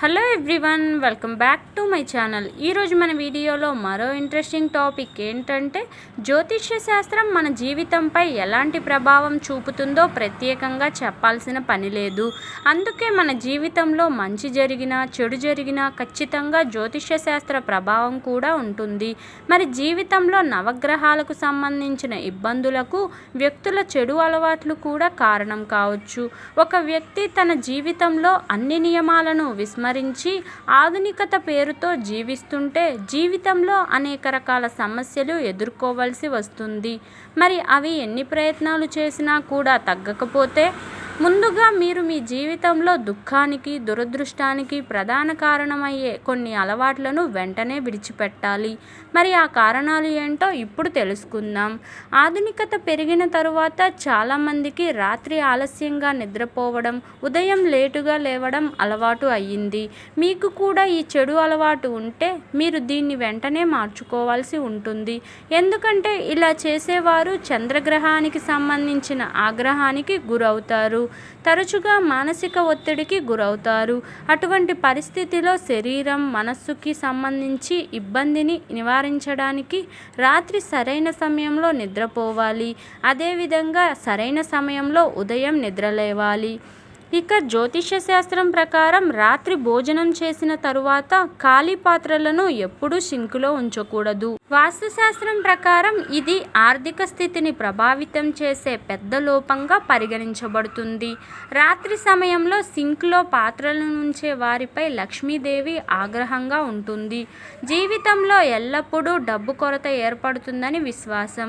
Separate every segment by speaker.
Speaker 1: Hello everyone welcome back to my channel ఈరోజు మన వీడియోలో మరో ఇంట్రెస్టింగ్ టాపిక్ ఏంటంటే జ్యోతిష్య శాస్త్రం మన జీవితంపై ఎలాంటి ప్రభావం చూపుతుందో ప్రత్యేకంగా చెప్పాల్సిన పని లేదు. అందుకే మన జీవితంలో మంచి జరిగినా చెడు జరిగినా ఖచ్చితంగా జ్యోతిష్య శాస్త్ర ప్రభావం కూడా ఉంటుంది. మరి జీవితంలో నవగ్రహాలకు సంబంధించిన ఇబ్బందులకు వ్యక్తుల చెడు అలవాట్లు కూడా కారణం కావచ్చు. ఒక వ్యక్తి తన జీవితంలో అన్ని నియమాలను విస్మ విస్మరించి ఆధునికత పేరుతో జీవిస్తుంటే జీవితంలో అనేక రకాల సమస్యలు ఎదుర్కోవాల్సి వస్తుంది. మరి అవి ఎన్ని ప్రయత్నాలు చేసినా కూడా తగ్గకపోతే ముందుగా మీరు మీ జీవితంలో దుఃఖానికి దురదృష్టానికి ప్రధాన కారణమయ్యే కొన్ని అలవాట్లను వెంటనే విడిచిపెట్టాలి. మరి ఆ కారణాలు ఏంటో ఇప్పుడు తెలుసుకుందాం. ఆధునికత పెరిగిన తరువాత చాలామందికి రాత్రి ఆలస్యంగా నిద్రపోవడం ఉదయం లేటుగా లేవడం అలవాటు అయ్యింది. మీకు కూడా ఈ చెడు అలవాటు ఉంటే మీరు దీన్ని వెంటనే మార్చుకోవాల్సి ఉంటుంది. ఎందుకంటే ఇలా చేసేవారు చంద్రగ్రహానికి సంబంధించిన ఆగ్రహానికి గురవుతారు. తరచుగా మానసిక ఒత్తిడికి గురవుతారు. అటువంటి పరిస్థితిలో శరీరం మనస్సుకి సంబంధించి ఇబ్బందిని నివారించడానికి రాత్రి సరైన సమయంలో నిద్రపోవాలి. అదేవిధంగా సరైన సమయంలో ఉదయం నిద్రలేవాలి. ఇక జ్యోతిష శాస్త్రం ప్రకారం రాత్రి భోజనం చేసిన తరువాత ఖాళీ పాత్రలను ఎప్పుడూ సింకులో ఉంచకూడదు. వాస్తుశాస్త్రం ప్రకారం ఇది ఆర్థిక స్థితిని ప్రభావితం చేసే పెద్ద లోపంగా పరిగణించబడుతుంది. రాత్రి సమయంలో సింక్లో పాత్రలను ఉంచే వారిపై లక్ష్మీదేవి ఆగ్రహంగా ఉంటుంది. జీవితంలో ఎల్లప్పుడూ డబ్బు కొరత ఏర్పడుతుందని విశ్వాసం.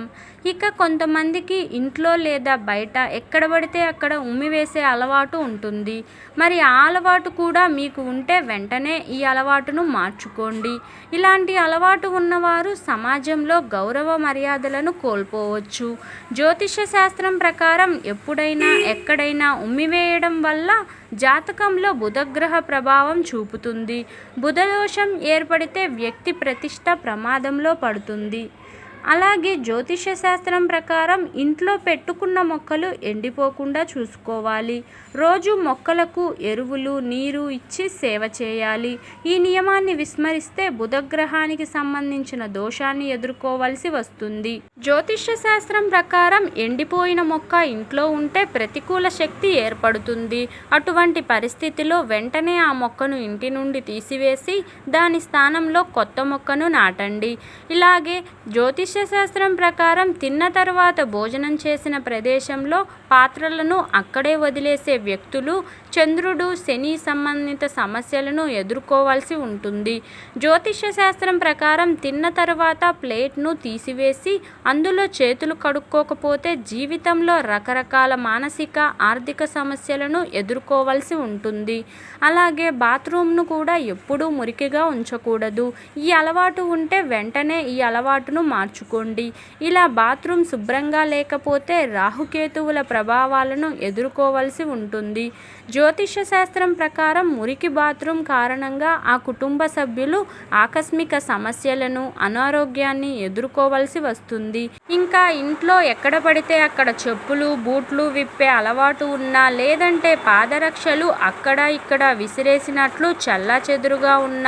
Speaker 1: ఇక కొంతమందికి ఇంట్లో లేదా బయట ఎక్కడ పడితే అక్కడ ఉమ్మివేసే అలవాటు ఉంటుంది. మరి ఆ అలవాటు కూడా మీకు ఉంటే వెంటనే ఈ అలవాటును మార్చుకోండి. ఇలాంటి అలవాటు ఉన్నవారు సమాజంలో గౌరవ మర్యాదలను కోల్పోవచ్చు. జ్యోతిష శాస్త్రం ప్రకారం ఎప్పుడైనా ఎక్కడైనా ఉమ్మివేయడం వల్ల జాతకంలో బుధగ్రహ ప్రభావం చూపుతుంది. బుధదోషం ఏర్పడితే వ్యక్తి ప్రతిష్ట ప్రమాదంలో పడుతుంది. అలాగే జ్యోతిష శాస్త్రం ప్రకారం ఇంట్లో పెట్టుకున్న మొక్కలు ఎండిపోకుండా చూసుకోవాలి. రోజు మొక్కలకు ఎరువులు నీరు ఇచ్చి సేవ చేయాలి. ఈ నియమాన్ని విస్మరిస్తే బుధగ్రహానికి సంబంధించిన దోషాన్ని ఎదుర్కోవాల్సి వస్తుంది. జ్యోతిష శాస్త్రం ప్రకారం ఎండిపోయిన మొక్క ఇంట్లో ఉంటే ప్రతికూల శక్తి ఏర్పడుతుంది. అటువంటి పరిస్థితిలో వెంటనే ఆ మొక్కను ఇంటి నుండి తీసివేసి దాని స్థానంలో కొత్త మొక్కను నాటండి. ఇలాగే జ్యోతిష శాస్త్రం ప్రకారం తిన్న తర్వాత భోజనం చేసిన ప్రదేశంలో పాత్రలను అక్కడే వదిలేసే వ్యక్తులు చంద్రుడు శని సంబంధిత సమస్యలను ఎదుర్కోవాల్సి ఉంటుంది. జ్యోతిష శాస్త్రం ప్రకారం తిన్న తర్వాత ప్లేట్ను తీసివేసి అందులో చేతులు కడుక్కోకపోతే జీవితంలో రకరకాల మానసిక ఆర్థిక సమస్యలను ఎదుర్కోవాల్సి ఉంటుంది. అలాగే బాత్రూమ్ను కూడా ఎప్పుడూ మురికిగా ఉంచకూడదు. ఈ అలవాటు ఉంటే వెంటనే ఈ అలవాటును మార్చుకోండి. ఇలా బాత్రూమ్ శుభ్రంగా లేకపోతే రాహుకేతువుల ప్రభావాలను ఎదుర్కోవాల్సి ఉంటుంది. జ్యోతిష శాస్త్రం ప్రకారం మురికి బాత్రూమ్ కారణంగా ఆ కుటుంబ సభ్యులు ఆకస్మిక సమస్యలను అనారోగ్యాన్ని ఎదుర్కోవాల్సి వస్తుంది. ఇంకా ఇంట్లో ఎక్కడ పడితే అక్కడ చెప్పులు బూట్లు విప్పే అలవాటు ఉన్నా లేదంటే పాదరక్షలు అక్కడ ఇక్కడ విసిరేసినట్లు చల్లా చెదురుగా ఉన్న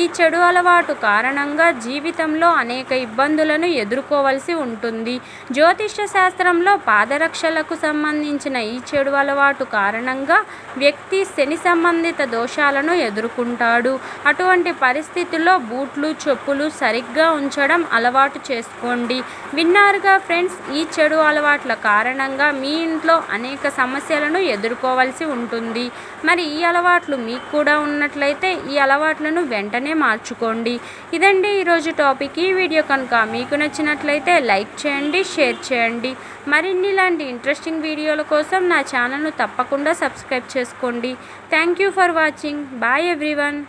Speaker 1: ఈ చెడు అలవాటు కారణంగా జీవితంలో అనేక ఇబ్బందులను ఎదుర్కోవాల్సి ఉంటుంది. జ్యోతిష శాస్త్రంలో పాదరక్షలకు సంబంధించిన ఈ చెడు అలవాటు కారణంగా వ్యక్తి శని సంబంధిత దోషాలను ఎదుర్కొంటాడు. అటువంటి పరిస్థితుల్లో బూట్లు చెప్పులు సరిగ్గా ఉంచడం అలవాటు చేసుకోండి. విన్నారుగా ఫ్రెండ్స్ ఈ చెడు అలవాట్ల కారణంగా మీ ఇంట్లో అనేక సమస్యలను ఎదుర్కోవాల్సి ఉంటుంది. మరి ఈ అలవాట్లు మీకు కూడా ఉన్నట్లయితే ఈ అలవాట్లను వెంటనే మార్చుకోండి. ఇదండి ఈరోజు టాపిక్. ఈ వీడియో కనుక మీకు నచ్చినట్లయితే లైక్ చేయండి షేర్ చేయండి. మరిన్ని ఇలాంటి ఇంట్రెస్టింగ్ వీడియోల కోసం నా ఛానల్ను తప్పకుండా సబ్స్క్రైబ్ చేసుకోండి. Thank you for watching bye everyone